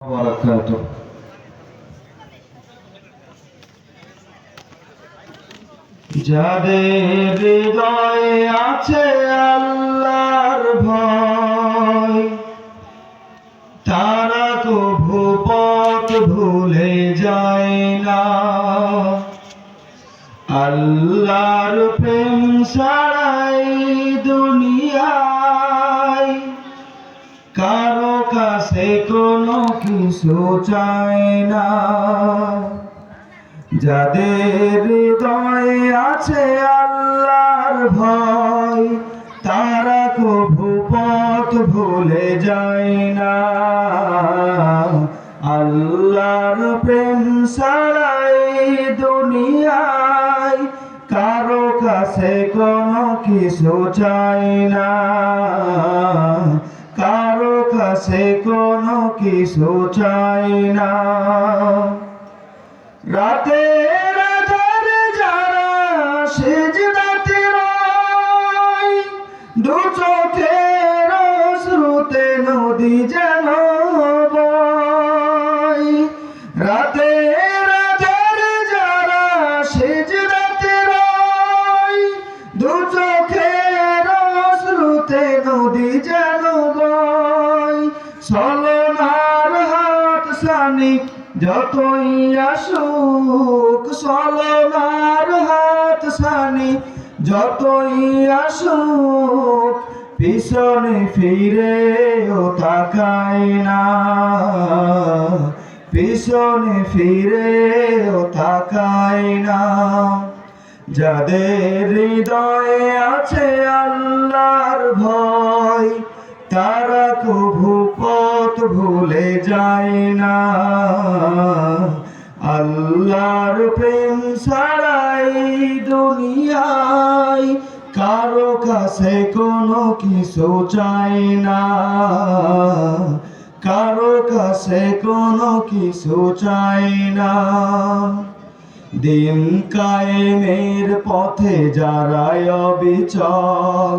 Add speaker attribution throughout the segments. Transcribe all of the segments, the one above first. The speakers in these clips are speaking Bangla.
Speaker 1: وبركاته যাদের হৃদয়ে আছে আল্লাহর ভয় তারা কভু পথ ভুলে যায় না আল্লাহর প্রেম ছাড়াই দুনিয়ায় কিছু চায় না। যাদের হৃদয়ে আছে আল্লাহর ভয়, তারা কভু পথ ভুলে যায় না। আল্লাহর প্রেম ছাড়াই দুনিয়ায় কারও কাছে কোনো কিছু চায় না। কাছে কোনো কিছু চায় না। আধারে যারা রয়, দু চোখের শ্রুতে নদী রয়, দু শ্রুতে নদী যেন বয়। সানি যতই আসুক সলনার হাত সানি, যতই আসুক পিছনে ফিরে ও তাকায় না। পিছনে ফিরে ও তাকায় না। যাদের হৃদয়ে আছে আল্লাহর ভয়, তারা কভু পথ ভুলে যায় না। আল্লাহর প্রেম ছাড়াই দুনিয়ায় কারও কাছে কোনো কিছু চাই না। কারও কাছে কোনো কিছু চাই না। দিন কায়েমের পথে যারা অবিচল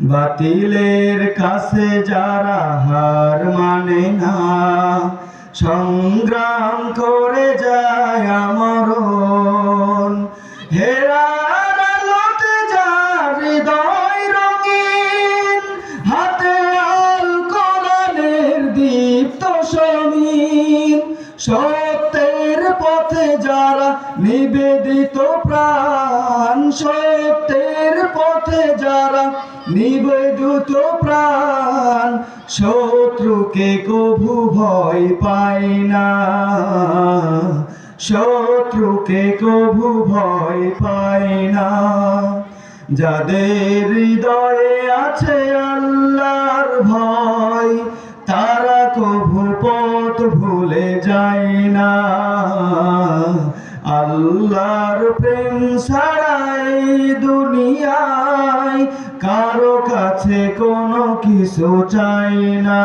Speaker 1: বাতিলের কাছে যারা হার মানে না, সংগ্রাম করে যায় আমার হেরার আলোতে যার হৃদয় রঙিন, হাতে আল কোরআনের দীপ্ত সমীন সত্যের পথে যারা নিবেদিত প্রাণ শত্রুকে কভু ভয় পায় না। শত্রুকে কভু ভয় পায় না। যাদের হৃদয়ে আছে আল্লাহর ভয়, তারা কভু পথ ভুলে যায় না। আল্লাহর প্রেম ছাড়াই দুনিয়ায় কারও কাছে কোনো কিছু চাই না।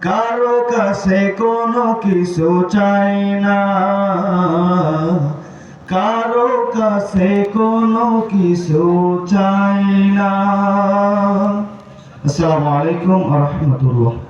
Speaker 1: কারও কাছে কোনো কিছু চাই না। কারও কাছে কোনো কিছু চাই না। আসসালামু আলাইকুম রহমতুল্লাহ।